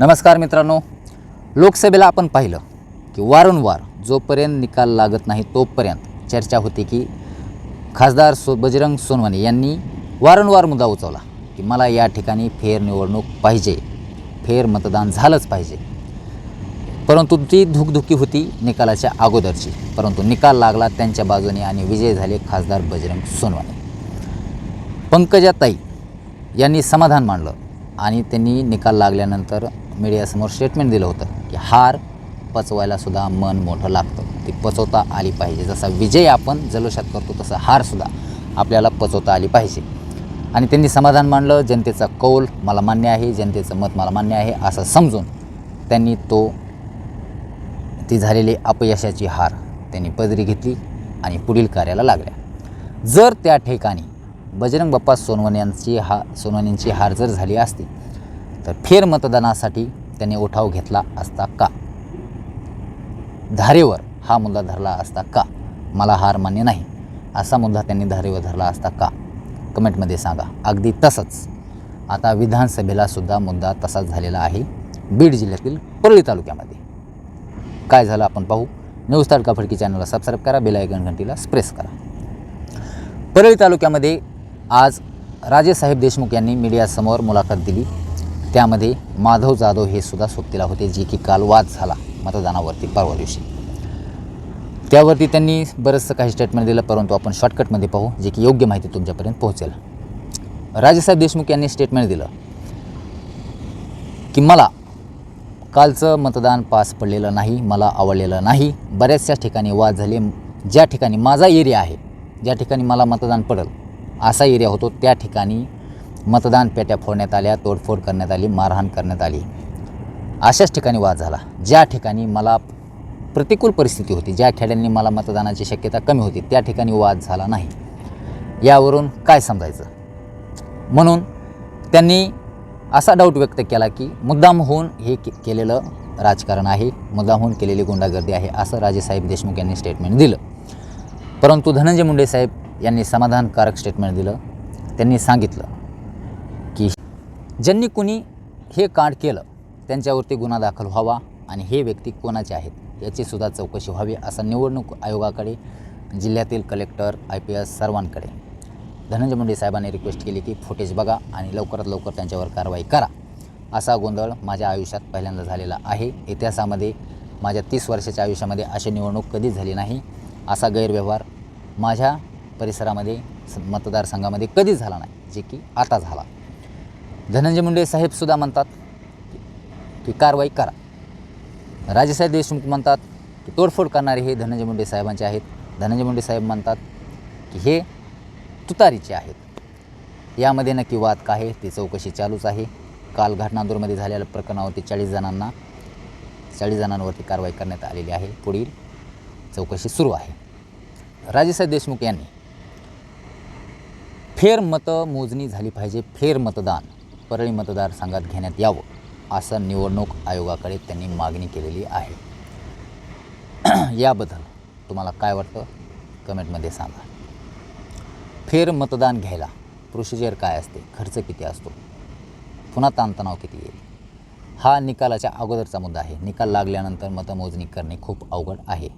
नमस्कार मित्रांनो लोकसभेला आपण पाहिलं की वारंवार जोपर्यंत निकाल लागत नाही तोपर्यंत चर्चा होती की खासदार सो बजरंग सोनवणे यांनी वारंवार मुद्दा उचवला की मला या ठिकाणी फेर निवडणूक पाहिजे फेर मतदान झालंच पाहिजे. परंतु ती धुकधुकी होती निकालाच्या अगोदरची परंतु निकाल लागला त्यांच्या बाजूने आणि विजय झाले खासदार बजरंग सोनवाने पंकजाताई यांनी समाधान मांडलं आणि त्यांनी निकाल लागल्यानंतर मीडियासमोर स्टेटमेंट दिलं होतं की हार पचवायलासुद्धा मन मोठं लागतं. ती पचवता आली पाहिजे. जसा विजय आपण जल्लोषात करतो तसा हारसुद्धा आपल्याला पचवता आली पाहिजे. आणि त्यांनी समाधान मांडलं जनतेचा कौल मला मान्य आहे. जनतेचं मत मला मान्य आहे असं समजून त्यांनी तो ती झालेली अपयशाची हार त्यांनी पदरी घेतली आणि पुढील कार्याला लागल्या. जर त्या ठिकाणी बजरंग बाप्पा सोनवण्यांची हा सोनवण्यांची हार जर झाली असती तर फेर मतदानासाठी त्यांनी उठाव घेतला असता का? धारेवर हा मुद्दा धरला असता का? मला हार मान्य नाही. असा मुद्दा त्यांनी धारेवर धरला असता का? कमेंटमध्ये सांगा. अगदी तसंच. आता विधानसभेला सुद्धा मुद्दा तसाच झालेला आहे. बीड जिल्ह्यातील परळी तालुक्यामध्ये. काय झालं आपण पाहू. न्यूज तारका फडकी चॅनलला सबस्क्राईब करा बेलायकन घंटीला प्रेस करा. परळी तालुक्यामध्ये आज राजेसाहेब देशमुख यांनी मीडियासमोर मुलाखत दिली. त्यामध्ये माधव जाधव हे सुद्धा सोबतीला होते जे की काल वाद झाला मतदानावरती परवा दिवशी. त्यावरती त्यांनी बरंचसं काही स्टेटमेंट दिलं परंतु आपण शॉर्टकटमध्ये पाहू जे की योग्य माहिती तुमच्यापर्यंत पोहोचेल. राजेसाहेब देशमुख यांनी स्टेटमेंट दिलं की मला कालचं मतदान पास पडलेलं नाही मला आवडलेलं नाही. बऱ्याचशा ठिकाणी वाद झाले. ज्या ठिकाणी माझा एरिया आहे ज्या ठिकाणी मला मतदान पडेल असा एरिया होतो. त्या ठिकाणी मतदान पेट्या फोडण्यात आल्या तोडफोड करण्यात आली मारहाण करण्यात आली. अशाच ठिकाणी वाद झाला. ज्या ठिकाणी मला प्रतिकूल परिस्थिती होती ज्या खेड्यांनी मला मतदानाची शक्यता कमी होती त्या ठिकाणी वाद झाला नाही. यावरून काय समजायचं? म्हणून त्यांनी असा डाऊट व्यक्त केला की मुद्दाम होऊन हे के केलेलं राजकारण आहे मुद्दाम होऊन केलेली गुंडागर्दी आहे असं राजेसाहेब देशमुख यांनी स्टेटमेंट दिलं. परंतु धनंजय मुंडे साहेब यांनी समाधानकारक स्टेटमेंट दिलं. त्यांनी सांगितलं ज्यांनी कुणी हे कांड केलं त्यांच्यावरती गुन्हा दाखल व्हावा आणि हे व्यक्ती कोणाचे आहेत याची सुद्धा चौकशी व्हावी असा निवडणूक आयोगाकडे जिल्ह्यातील कलेक्टर आय पी एस सर्वांकडे. धनंजय मुंडे साहेबांनी रिक्वेस्ट केली की फुटेज बघा आणि लवकरात लवकर त्यांच्यावर कारवाई करा. असा गोंधळ माझ्या आयुष्यात पहिल्यांदा झालेला आहे. इतिहासामध्ये माझ्या तीस वर्षाच्या आयुष्यामध्ये अशी निवडणूक कधीच झाली नाही. असा गैरव्यवहार माझ्या परिसरामध्ये स- मतदारसंघामध्ये कधीच झाला नाही जे की आता झाला. धनंजय मुंडे साहेबसुद्धा म्हणतात की कारवाई करा. राजेसाहेब देशमुख म्हणतात की तोडफोड करणारे हे धनंजय मुंडे साहेबांचे आहेत. धनंजय मुंडे साहेब म्हणतात की हे तुतारीचे आहेत. यामध्ये नक्की वाद काय आहे ती चौकशी चालूच आहे. काल घटनांदूरमध्ये झालेल्या प्रकरणावरती चाळीस जणांना चाळीस जणांवरती कारवाई करण्यात आलेली आहे. पुढील चौकशी सुरू आहे. राजेसाहेब देशमुख यांनी फेर मतं मोजणी झाली पाहिजे. फेर मतदान परळी मतदारसंघात घेण्यात यावं असं निवडणूक आयोगाकडे त्यांनी मागणी केलेली आहे. याबद्दल तुम्हाला काय वाटतं? कमेंटमध्ये सांगा. फेर मतदान घ्यायला प्रोसिजर काय असते? खर्च किती असतो? पुन्हा ताणतणाव किती येईल? हा निकालाच्या अगोदरचा मुद्दा आहे. निकाल लागल्यानंतर मतमोजणी करणे खूप अवघड आहे.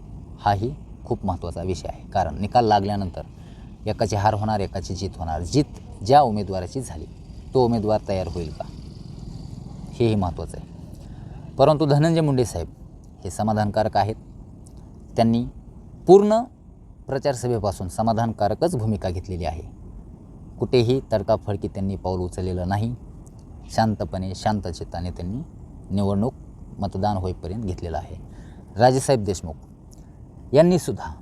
हाही खूप महत्त्वाचा विषय आहे. कारण निकाल लागल्यानंतर एकाची हार होणार एकाची जीत होणार. जीत ज्या उमेदवाराची झाली तो उमेदवार तयार होईल का? हेही महत्त्वाचं आहे. परंतु धनंजय मुंडे साहेब हे समाधानकारक आहेत. त्यांनी पूर्ण प्रचारसभेपासून समाधानकारकच भूमिका घेतलेली आहे. कुठेही तडकाफडकी त्यांनी पाऊल उचललेलं नाही. शांतपणे शांतचित्ताने त्यांनी निवडणूक मतदान होईपर्यंत घेतलेलं आहे. राजेसाहेब देशमुख यांनीसुद्धा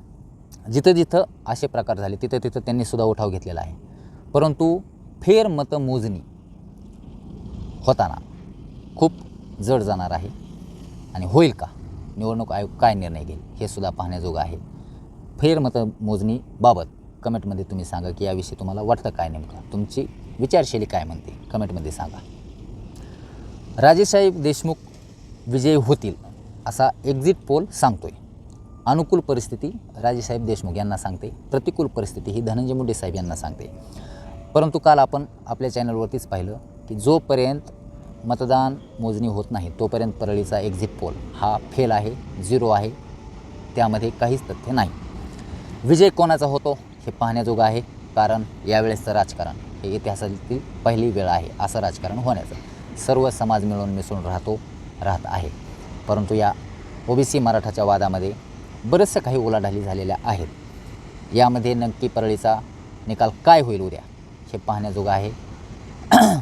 जिथं जिथं असे प्रकार झाले तिथं तिथं त्यांनीसुद्धा उठाव घेतलेला आहे. परंतु फेरमतमोजणी होताना खूप जड जाणार आहे. आणि होईल का? निवडणूक आयोग काय निर्णय घेईल? हे सुद्धा पाहण्याजोगं आहे. फेरमतमोजणीबाबत कमेंटमध्ये तुम्ही सांगा की याविषयी तुम्हाला वाटतं काय नेमकं? तुमची विचारशैली काय म्हणते? कमेंटमध्ये सांगा. राजेसाहेब देशमुख विजयी होतील असा एक्झिट पोल सांगतोय. अनुकूल परिस्थिती राजेसाहेब देशमुख यांना सांगते. प्रतिकूल परिस्थिती ही धनंजय मुंडे साहेब यांना सांगते. परंतु काल आपण आपल्या चॅनलवरतीच पाहिलं की जोपर्यंत मतदान मोजणी होत नाही तोपर्यंत परळीचा एक्झिट पोल हा फेल आहे झिरो आहे. त्यामध्ये काहीच तथ्य नाही. विजय कोणाचा होतो हे पाहण्याजोगं आहे कारण यावेळेसचं राजकारण हे इतिहासातील पहिली वेळ आहे असं राजकारण होण्याचं. सर्व समाज मिळून मिसळून राहतो राहत आहे. परंतु या ओबीसी मराठाच्या वादामध्ये बरेचशा काही उलाढाली झालेल्या आहेत. यामध्ये नक्की परळीचा निकाल काय होईल उद्या? हे पाहण्याजोगं आहे.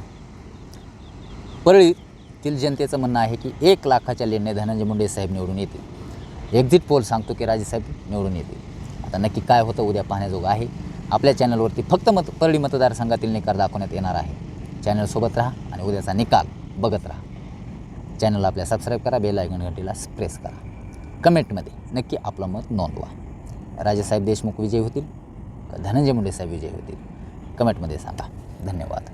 परळीतील जनतेचं म्हणणं आहे की एक लाखाच्या लेणने धनंजय मुंडे साहेब निवडून येतील. एक्झिट पोल सांगतो की राजेसाहेब निवडून येतील. आता नक्की काय होतं उद्या पाहण्याजोगं आहे. आपल्या चॅनलवरती फक्त मत परळी मतदारसंघातील निकाल दाखवण्यात येणार आहे. चॅनलसोबत राहा आणि उद्याचा निकाल बघत राहा. चॅनलला आपल्या सबस्क्राईब करा बेल आयकन घंटीला प्रेस करा. कमेंटमध्ये नक्की आपलं मत नोंदवा. राजेसाहेब देशमुख विजयी होतील का धनंजय मुंडे साहेब विजयी होतील? कमेंटमध्ये सांगा. धन्यवाद.